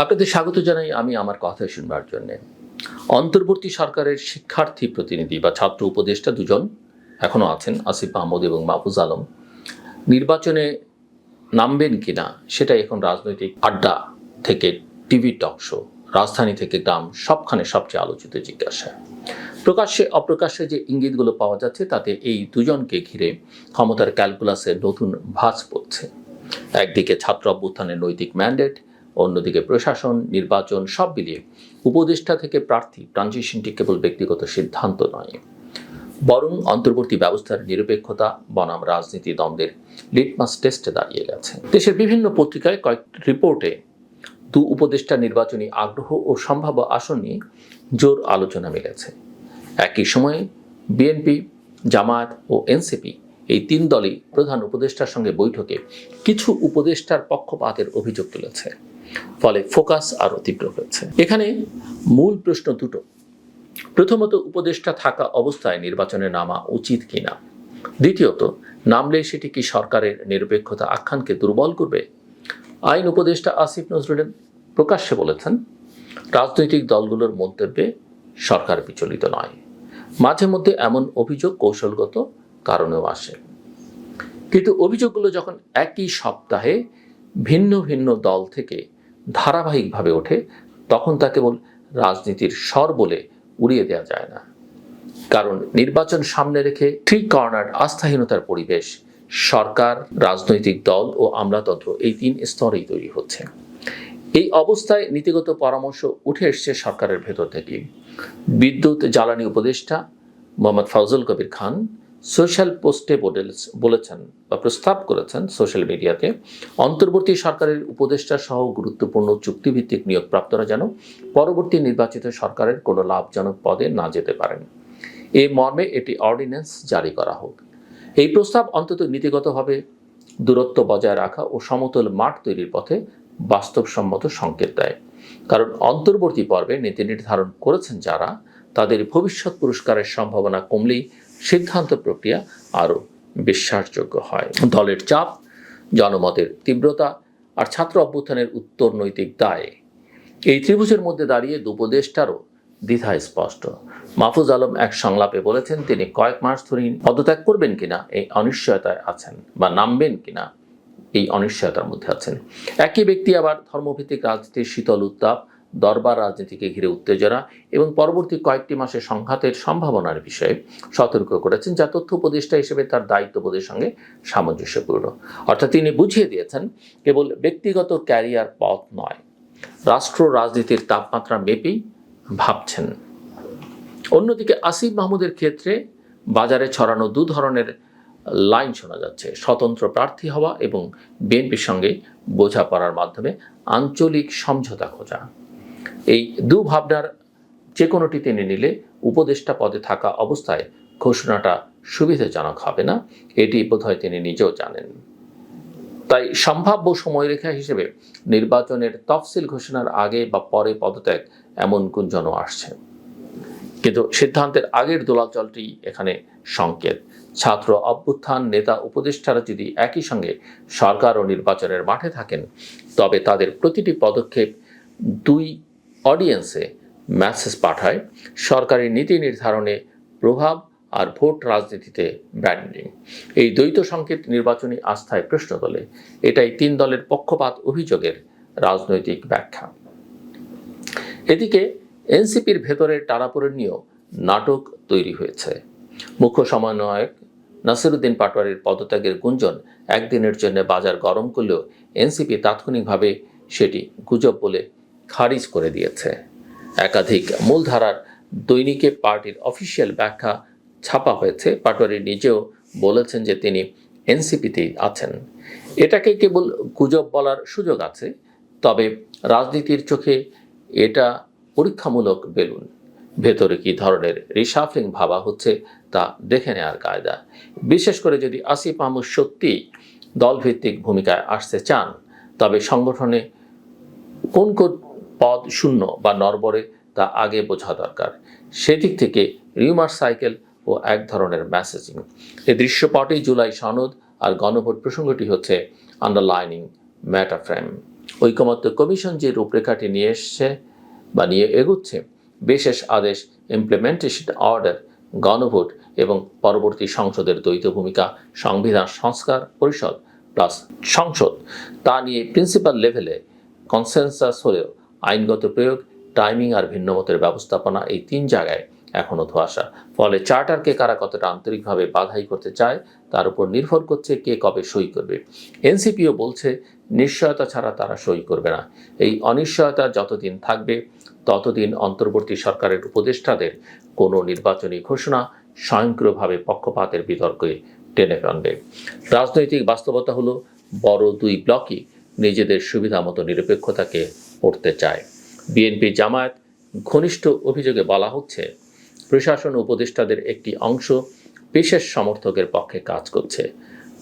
আপনাদের স্বাগত জানাই আমি আমার কথা শুনবার জন্য। অন্তর্বর্তী সরকারের শিক্ষার্থী প্রতিনিধি বা ছাত্র উপদেষ্টা দুজন এখনও আছেন, আসিফ মাহমুদ এবং মাহফুজ আলম। নির্বাচনে নামবেন কিনা সেটাই এখন রাজনৈতিক আড্ডা থেকে টিভি টক শো, রাজধানী থেকে গ্রাম সবখানে সবচেয়ে আলোচিত জিজ্ঞাসা। প্রকাশ্যে, অপ্রকাশ্যে যে ইঙ্গিতগুলো পাওয়া যাচ্ছে তাতে এই দুজনকে ঘিরে ক্ষমতার ক্যালকুলাসে নতুন ভাঁজ পড়ছে। একদিকে ছাত্র অভ্যুত্থানের নৈতিক ম্যান্ডেট অন্যদিকে প্রশাসন, নির্বাচন সব মিলিয়ে উপদেষ্টা থেকে প্রার্থী ট্রানজিশনটি কেবল ব্যক্তিগত সিদ্ধান্ত নয়। বরং অন্তর্বর্তী ব্যবস্থার নিরপেক্ষতা, বনাম রাজনীতি দ্বন্দ্বের লিটমাস টেস্টে দাঁড়িয়ে গেছে। দেশের বিভিন্ন পত্রিকায় কয়েক রিপোর্টে দু উপদেষ্টা নির্বাচনী আগ্রহ ও সম্ভাব্য আসন নিয়ে জোর আলোচনা মিলেছে। একই সময়ে বিএনপি, জামায়াত ও এনসিপি এই তিন দলই প্রধান উপদেষ্টার সঙ্গে বৈঠকে কিছু উপদেষ্টার পক্ষপাতের অভিযোগ তুলেছে। ফলে ফোকাস আরও তীব্র হয়েছে। এখানে মূল প্রশ্ন দুটো। প্রথমত, উপদেষ্টা থাকা অবস্থায় নির্বাচনে নামা উচিত কিনা? দ্বিতীয়ত, নামলে সেটি কি সরকারের নিরপেক্ষতা আখ্যানকে দুর্বল করবে? আইন উপদেষ্টা আসিফ নজরুল প্রকাশ্যে বলেছেন, রাজনৈতিক দলগুলোর মন্তব্যে সরকার বিচলিত নয়। মাঝে মধ্যে এমন অভিযোগ কৌশলগত কারণেও আসে। কিন্তু অভিযোগগুলো যখন একই সপ্তাহে ভিন্ন ভিন্ন দল থেকে ধারাবাহিকভাবে ওঠে, তখন তা কেবল রাজনীতির স্বর বলে উড়িয়ে দেওয়া যায় না। কারণ নির্বাচন সামনে রেখে থ্রি কর্নার আস্থাহীনতার পরিবেশ, সরকার, রাজনৈতিক দল ও আমলাতন্ত্র এই তিন স্তরেই তৈরি হচ্ছে। এই অবস্থায় নীতিগত পরামর্শ উঠে এসছে সরকারের ভেতর থেকে বিদ্যুৎ জ্বালানি উপদেষ্টা মোহাম্মদ ফজল কবির খান সোশ্যাল পোস্টে বলেছেন বা প্রস্তাব করেছেন সোশ্যাল মিডিয়াতে, অন্তর্বর্তী সরকারের উপদেষ্টা সহ গুরুত্বপূর্ণ চুক্তিভিত্তিক নিয়োগপ্রাপ্তরা যেন পরবর্তী নির্বাচিত সরকারের কোনো লাভজনক পদে না যেতে পারেন। এ মর্মে এটি অর্ডিন্যান্স জারি করা হোক। এই প্রস্তাব অন্তত নীতিগতভাবে দূরত্ব বজায় রাখা ও সমতল মাঠ তৈরির পথে বাস্তবসম্মত সংকেত দেয়। কারণ অন্তর্বর্তী পর্বে নীতি নির্ধারণ করেছেন যারা, তাদের ভবিষ্যৎ পুরস্কারের সম্ভাবনা কমলেই সিদ্ধান্ত প্রক্রিয়া আরও বিশ্বাসযোগ্য হয়। দলের চাপ, জনমতের তীব্রতা আর ছাত্র অভ্যুত্থানের উত্তর নৈতিক দায়। এই ত্রিভুজের মধ্যে দাঁড়িয়ে দুপদেষ্টারও দ্বিধা স্পষ্ট। মাহফুজ আলম এক সংলাপে বলেছেন, তিনি কয়েক মাস ধরেই পদত্যাগ করবেন কিনা, এই অনিশ্চয়তায় আছেন বা নামবেন কিনা, এই অনিশ্চয়তার মধ্যে আছেন। একই ব্যক্তি আবার ধর্মভিত্তিক রাজনীতির শীতল উত্তাপ দরবার, রাজনীতিকে ঘিরে উত্তেজনা এবং পরবর্তী কয়েকটি মাসে সংঘাতের সম্ভাবনার বিষয়ে সতর্ক করেছেন, যা তথ্য উপদেষ্টা হিসেবে তার দায়িত্ববোধের সঙ্গে সামঞ্জস্যপূর্ণ। অর্থাৎ তিনি বুঝিয়ে দিয়েছেন, কেবল ব্যক্তিগত ক্যারিয়ার পথ নয়, রাষ্ট্র রাজনীতির তাপমাত্রা মেপেই ভাবছেন। অন্যদিকে আসিফ মাহমুদের ক্ষেত্রে বাজারে ছড়ানো দু ধরনের লাইন শোনা যাচ্ছে, স্বতন্ত্র প্রার্থী হওয়া এবং বিএনপির সঙ্গে বোঝাপড়ার মাধ্যমে আঞ্চলিক সমঝোতা খোঁজা। এই দু ভাবনার যে কোনোটি তিনি নিলে উপদেষ্টা পদে থাকা অবস্থায় ঘোষণাটা সুবিধাজনক হবে না, এটি বোধহয় তিনি নিজেও জানেন। তাই সম্ভাব্য সময়রেখা হিসেবে নির্বাচনের তফসিল ঘোষণার আগে বা পরে পদত্যাগ এমন গুঞ্জনও আসছে। কিন্তু সিদ্ধান্তের আগের দোলাচলটি এখানে সংকেত। ছাত্র অভ্যুত্থান নেতা উপদেষ্টারা যদি একই সঙ্গে সরকার ও নির্বাচনের মাঠে থাকেন, তবে তাদের প্রতিটি পদক্ষেপ দুই অডিয়েন্সে মেসেজ পাঠায়, সরকারি নীতি নির্ধারণে প্রভাব আর ভোট রাজনীতিতে ব্র্যান্ডিং এই দ্বৈত সংকেত নির্বাচনী আস্থায় প্রশ্ন তোলে এটাই তিন দলের পক্ষপাত অভিযোগের রাজনৈতিক ব্যাখ্যা। এদিকে এনসিপির ভেতরে টানাপোড়েন নিয়েও নাটক তৈরি হয়েছে। মুখ্য সমন্বয়ক নাসিরুদ্দিন পাটোয়ারির পদত্যাগের গুঞ্জন একদিনের জন্য বাজার গরম করলেও এনসিপি তাৎক্ষণিকভাবে সেটি গুজব বলে খারিজ করে দিয়েছে। একাধিক মূলধারার দৈনিকে পার্টির অফিসিয়াল ব্যাখ্যা ছাপা হয়েছে। পাটোয়ারি নিজেও বলেছেন যে তিনি এনসিপিতেই আছেন। এটাকে কেবল গুজব বলার সুযোগ আছে, তবে রাজনীতির চোখে এটা পরীক্ষামূলক বেলুন। ভেতরে কী ধরনের রিসাফলিং ভাবা হচ্ছে তা দেখে নেওয়ার কায়দা। বিশেষ করে যদি আসিফ মাহমুদ সত্যি দলভিত্তিক ভূমিকায় আসতে চান, তবে সংগঠনে কোন কোন পদ শূন্য বা নরবরে তা আগে বোঝা দরকার। সেদিক থেকে রিউমার সাইকেল ও এক ধরনের মেসেজিং এই দৃশ্যপটেই জুলাই সনদ আর গণভোট প্রসঙ্গটি হচ্ছে আন্ডারলাইনিং ম্যাটাফ্রেম ঐকমত্য কমিশন যে রূপরেখাটি নিয়ে এসছে বা নিয়ে এগুচ্ছে, বিশেষ আদেশ ইমপ্লিমেন্টেশন অর্ডার গণভোট এবং পরবর্তী সংসদের দ্বৈত ভূমিকা, সংবিধান সংস্কার পরিষদ প্লাস সংসদ, তা নিয়ে প্রিন্সিপাল লেভেলে কনসেনসাস হলেও আইনগত প্রয়োগ টাইমিং আর ভিন্নমতের ব্যবস্থাপনা এই তিন জায়গায় এখনও ধোয়াশা। ফলে চার্টারকে কারা কতটা আন্তরিকভাবে বাধাই করতে চায়, তার উপর নির্ভর করছে কে কবে সই করবে। এনসিপিও বলছে, নিশ্চয়তা ছাড়া তারা সই করবে না। এই অনিশ্চয়তা যতদিন থাকবে, ততদিন অন্তর্বর্তী সরকারের উপদেষ্টাদের কোনো নির্বাচনী ঘোষণা স্বয়ংক্রিয়ভাবে পক্ষপাতের বিতর্কে টেনে আনবে রাজনৈতিক বাস্তবতা হলো, বড় দুই ব্লকই নিজেদের সুবিধা মতো নিরপেক্ষতাকে পড়তে চায়। বিএনপি জামায়াত ঘনিষ্ঠ অভিযোগে বলা হচ্ছে, প্রশাসন উপদেষ্টাদের একটি অংশ বিশেষ সমর্থকের পক্ষে কাজ করছে।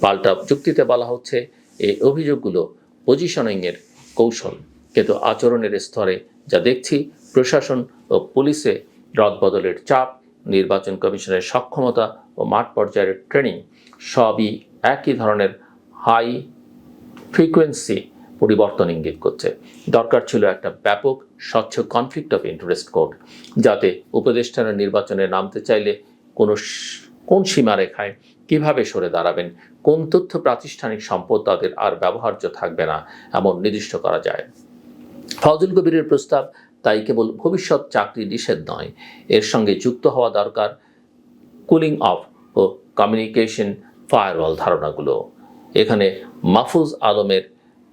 পাল্টা যুক্তিতে বলা হচ্ছে, এই অভিযোগগুলো পজিশনিংয়ের কৌশল। কিন্তু আচরণের স্তরে যা দেখছি, প্রশাসন ও পুলিশে রদবদলের চাপ, নির্বাচন কমিশনের সক্ষমতা ও মাঠ পর্যায়ের ট্রেনিং সবই একই ধরনের হাই ফ্রিকোয়েন্সি পরিবর্তন ইঙ্গিত করছে। দরকার ছিল একটা ব্যাপক, স্বচ্ছ কনফ্লিক্ট অফ ইন্টারেস্ট কোড যাতে উপদেষ্টারা নির্বাচনে নামতে চাইলে কোনো কোন সীমারেখায় কীভাবে সরে দাঁড়াবেন, কোন তথ্য প্রাতিষ্ঠানিক সম্পদ তাদের আর ব্যবহার্য থাকবে না, এমন নির্দিষ্ট করা যায়। ফজল কবিরের প্রস্তাব তাই কেবল ভবিষ্যৎ চাকরি নিষেধ নয়, এর সঙ্গে যুক্ত হওয়া দরকার কুলিং অফ ও কমিউনিকেশন ফায়ারওয়াল ধারণাগুলো। এখানে মাহফুজ আলমের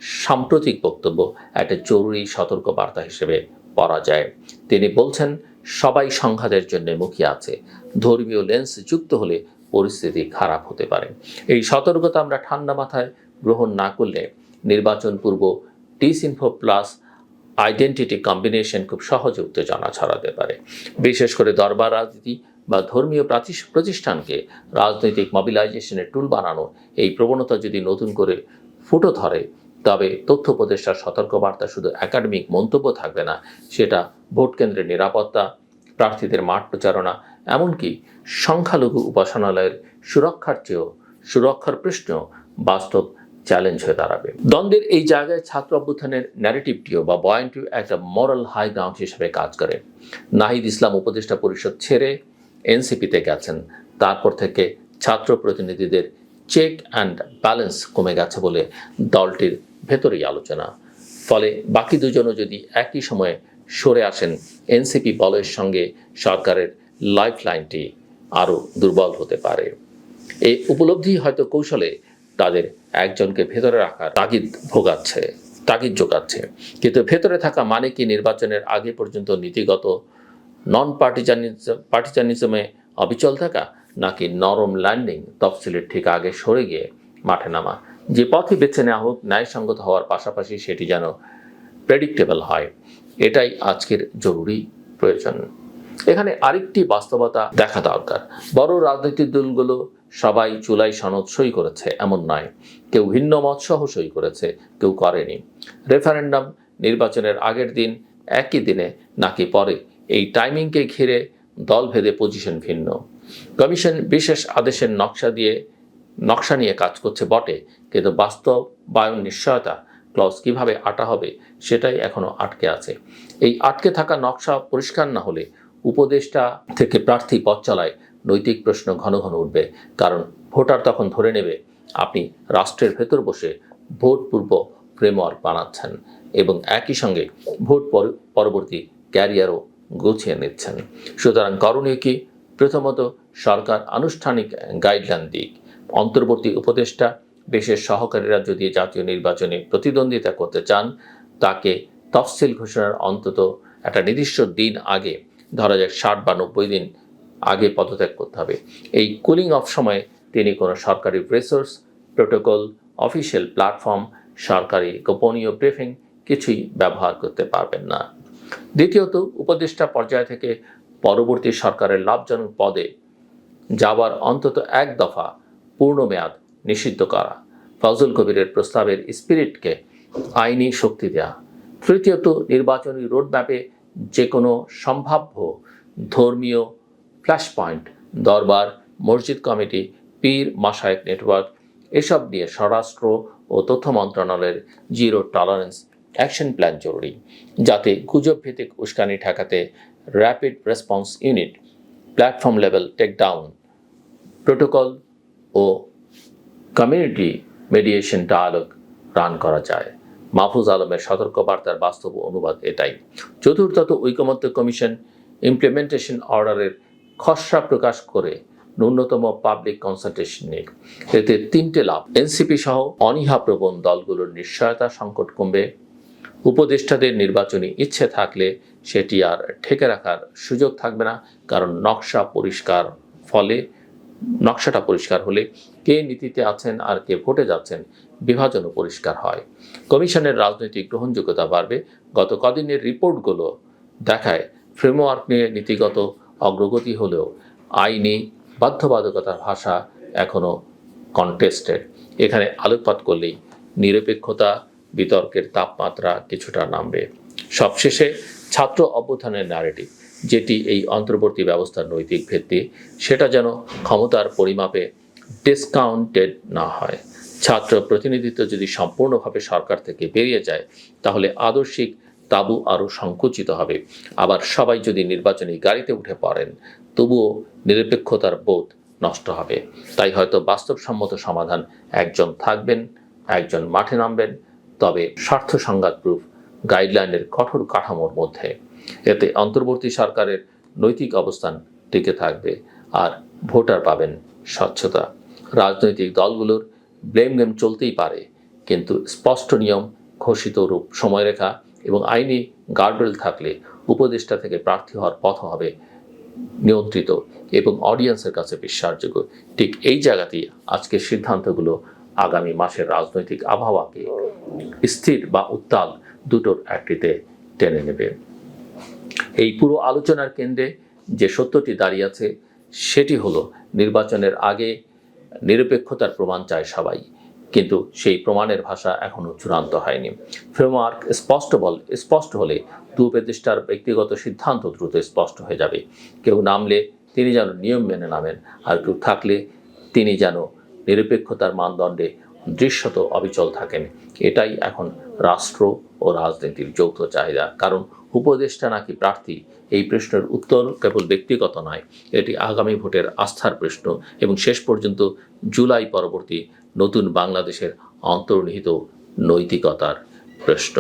সাম্প্রতিক বক্তব্য একটা জরুরি সতর্কবার্তা হিসেবে পড়া যায়। তিনি বলছেন, সবাই সংঘাতের জন্য মুখিয়ে আছে। ধর্মীয় লেন্স যুক্ত হলে পরিস্থিতি খারাপ হতে পারে। এই সতর্কতা আমরা ঠান্ডা মাথায় গ্রহণ না করলে নির্বাচন পূর্ব ডিসইনফো প্লাস আইডেন্টিটি কম্বিনেশন খুব সহজে উত্তেজনা ছড়াতে পারে। বিশেষ করে দরবার রাজনীতি বা ধর্মীয় প্রতিষ্ঠানকে রাজনৈতিক মবিলাইজেশনের টুল বানানো, এই প্রবণতা যদি নতুন করে ফুটো ধরে তবে তথ্য উপদেষ্টার সতর্কবার্তা শুধু একাডেমিক মন্তব্য থাকবে না, সেটা ভোট কেন্দ্রের নিরাপত্তা, প্রার্থীদের মাঠ প্রচারণা, এমনকি সংখ্যালঘু উপাসনালয়ের সুরক্ষার চেয়েও সুরক্ষার প্রশ্ন বাস্তব চ্যালেঞ্জ হয়ে দাঁড়াবে। দ্বন্দ্বের এই জায়গায় ছাত্র অভ্যুত্থানের ন্যারেটিভটিও বা বয়ানটিও একটা মরাল হাই গ্রাউন্ড হিসেবে কাজ করে। নাহিদ ইসলাম উপদেষ্টা পরিষদ ছেড়ে এনসিপিতে গেছেন। তারপর থেকে ছাত্র প্রতিনিধিদের চেক অ্যান্ড ব্যালেন্স কমে গেছে বলে দলটির ভেতরেই আলোচনা। ফলে বাকি দুজনও যদি একই সময়ে সরে আসেন, এনসিপি বলয়ের সঙ্গে সরকারের লাইফ লাইনটি আরও দুর্বল হতে পারে। এই উপলব্ধি হয়তো কৌশলে তাদের একজনকে ভেতরে রাখার তাগিদ ভোগাচ্ছে, তাগিদ যোগাচ্ছে। কিন্তু ভেতরে থাকা মানে কি নির্বাচনের আগে পর্যন্ত নীতিগত নন পার্টিজানিজম পার্টিজানিজমে অবিচল থাকা? নাকি নরম ল্যান্ডিং তফসিলের ঠিক আগে সরে গিয়ে মাঠে নামা। যে পথে বেছে নেওয়া হোক, ন্যায়সঙ্গত হওয়ার পাশাপাশি সেটি যেন প্রেডিক্টেবল হয়। এটাই আজকের জরুরি প্রয়োজন। এখানে আরেকটি বাস্তবতা দেখা দরকার। বড় রাজনৈতিক দলগুলো সবাই চুলাই সনদ সই করেছে, এমন নয়। কেউ ভিন্ন মত সহ সই করেছে, কেউ করেনি। রেফারেন্ডাম নির্বাচনের আগের দিন, একই দিনে নাকি পরে। এই টাইমিংকে ঘিরে দলভেদে পজিশন ভিন্ন। কমিশন বিশেষ আদেশের নকশা দিয়ে, নকশা নিয়ে কাজ করছে বটে, কিন্তু বাস্তব বাস্তবায়ন নিশ্চয়তা ক্লজ কীভাবে আটা হবে সেটাই এখনও আটকে আছে। এই আটকে থাকা নকশা পরিষ্কার না হলে উপদেষ্টা থেকে প্রার্থী পথ চলায় নৈতিক প্রশ্ন ঘন ঘন উঠবে, কারণ ভোটার তখন ধরে নেবে আপনি রাষ্ট্রের ভেতর বসে ভোট পূর্ব ফ্রেমওয়ার্ক বানাচ্ছেন এবং একই সঙ্গে ভোট পর- পরবর্তী ক্যারিয়ারও গুছিয়ে নিচ্ছেন। সুতরাং করণীয় কি? প্রথমত সরকার আনুষ্ঠানিক গাইডলাইন দিক। অন্তর্বর্তী উপদেষ্টা বিশেষ সহকারীরা যদি জাতীয় নির্বাচনে প্রতিদ্বন্দ্বিতা করতে চান, তাকে তফসিল ঘোষণার অন্তত একটা নির্দিষ্ট দিন আগে, ধরা যাক ষাট বা নব্বই দিন আগে পদত্যাগ করতে হবে। এই কুলিং অফ সময়ে তিনি কোনো সরকারি রিসোর্স প্রোটোকল অফিসিয়াল প্ল্যাটফর্ম সরকারি গোপনীয় ব্রিফিং কিছুই ব্যবহার করতে পারবেন না। দ্বিতীয়ত, উপদেষ্টা পর্যায় থেকে পরবর্তী সরকারের লাভজনক পদে যাবার অন্তত এক দফা পূর্ণ মেয়াদ নিষিদ্ধ করা। ফজল কবিরের প্রস্তাবের স্পিরিটকে আইনি শক্তি দেয়া। তৃতীয়ত, নির্বাচনী রোডম্যাপে যে কোনো সম্ভাব্য ধর্মীয় ফ্ল্যাশ পয়েন্ট দরবার, মসজিদ কমিটি, পীর মাসায়েক নেটওয়ার্ক, এসব নিয়ে স্বরাষ্ট্র ও তথ্য মন্ত্রণালয়ের জিরো টলারেন্স অ্যাকশন প্ল্যান জরুরি। যাতে গুজব ভিত্তিক উস্কানি ঠেকাতে rapid response unit platform level takedown protocol ও কমিউনিটি মেডিয়েশন ডায়ালগ রান করা যায়। মাহফুজ আলমের সতর্কবার্তার বাস্তব অনুবাদ এটাই। চতুর্থত ঐকমত্য কমিশন ইমপ্লিমেন্টেশন অর্ডারের খসড়া প্রকাশ করে ন্যূনতম পাবলিক কনসালটেশন নিক। এতে তিনটে লাভ। এনসিপি সহ অনীহাপ্রবণ দলগুলোর নিশ্চয়তা সংকট কমবে। উপদেষ্টাদের নির্বাচনী ইচ্ছে থাকলে সেটি আর ঠেকে রাখার সুযোগ থাকবে না, কারণ নকশা পরিষ্কার ফলে, নকশাটা পরিষ্কার হলে কে নীতিতে আছেন আর কে ভোটে যাচ্ছেন বিভাজনও পরিষ্কার হয়। কমিশনের রাজনৈতিক গ্রহণযোগ্যতা বাড়বে। গত কদিনের রিপোর্টগুলো দেখায় ফ্রেমওয়ার্ক নিয়ে নীতিগত অগ্রগতি হলেও আইনি বাধ্যবাধকতার ভাষা এখনও কন্টেস্টেড। এখানে আলোকপাত করলেই নিরপেক্ষতা বিতর্কের তাপমাত্রা কিছুটা নামবে। সবশেষে ছাত্র অভ্যুত্থানের ন্যারেটিভ যেটি এই অন্তর্বর্তী ব্যবস্থার নৈতিক ভিত্তি, সেটা যেন ক্ষমতার পরিমাপে ডিসকাউন্টেড না হয়। ছাত্র প্রতিনিধিত্ব যদি সম্পূর্ণভাবে সরকার থেকে বেরিয়ে যায়, তাহলে আদর্শিক তাবু আরও সংকুচিত হবে। আবার সবাই যদি নির্বাচনী গাড়িতে উঠে পড়েন, তবুও নিরপেক্ষতার বোধ নষ্ট হবে। তাই হয়তো বাস্তবসম্মত সমাধান একজন থাকবেন, একজন মাঠে নামবেন তবে স্বার্থ সংঘাত প্রুফ গাইডলাইনের কঠোর কাঠামোর মধ্যে। এতে অন্তর্বর্তী সরকারের নৈতিক অবস্থান টিকে থাকবে আর ভোটার পাবেন স্বচ্ছতা। রাজনৈতিক দলগুলোর ব্লেম গেম চলতেই পারে, কিন্তু স্পষ্ট নিয়ম, ঘোষিত রূপ, সময়রেখা এবং আইনি গার্ডরেল থাকলে উপদেষ্টা থেকে প্রার্থী হওয়ার পথ হবে নিয়ন্ত্রিত এবং অডিয়েন্সের কাছে বিশ্বাসযোগ্য। ঠিক এই জায়গাতেই আজকের সিদ্ধান্তগুলো আগামী মাসের রাজনৈতিক আবহাওয়াকে স্থির বা উত্তাল দুটোর একটিতে টেনে নেবে। এই পুরো আলোচনার কেন্দ্রে যে সত্যটি দাঁড়িয়ে আছে, সেটি হলো নির্বাচনের আগে নিরপেক্ষতার প্রমাণ চায় সবাই। কিন্তু সেই প্রমাণের ভাষা এখনও চূড়ান্ত হয়নি। ফ্রেমওয়ার্ক স্পষ্ট বল, স্পষ্ট হলে দু উপদেষ্টার ব্যক্তিগত সিদ্ধান্ত দ্রুত স্পষ্ট হয়ে যাবে। কেউ নামলে তিনি যেন নিয়ম মেনে নামেন, আর কেউ থাকলে তিনি যেন নিরপেক্ষতার মানদণ্ডে দৃশ্যত অবিচল থাকেন। এটাই এখন রাষ্ট্র ও রাজনীতির যৌথ চাহিদা। কারণ উপদেষ্টা নাকি প্রার্থী, এই প্রশ্নের উত্তর কেবল ব্যক্তিগত নয়, এটি আগামী ভোটের আস্থার প্রশ্ন এবং শেষ পর্যন্ত জুলাই পরবর্তী নতুন বাংলাদেশের অন্তর্নিহিত নৈতিকতার প্রশ্ন।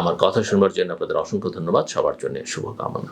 আমার কথা শুনবার জন্য আপনাদের অসংখ্য ধন্যবাদ। সবার জন্য শুভকামনা।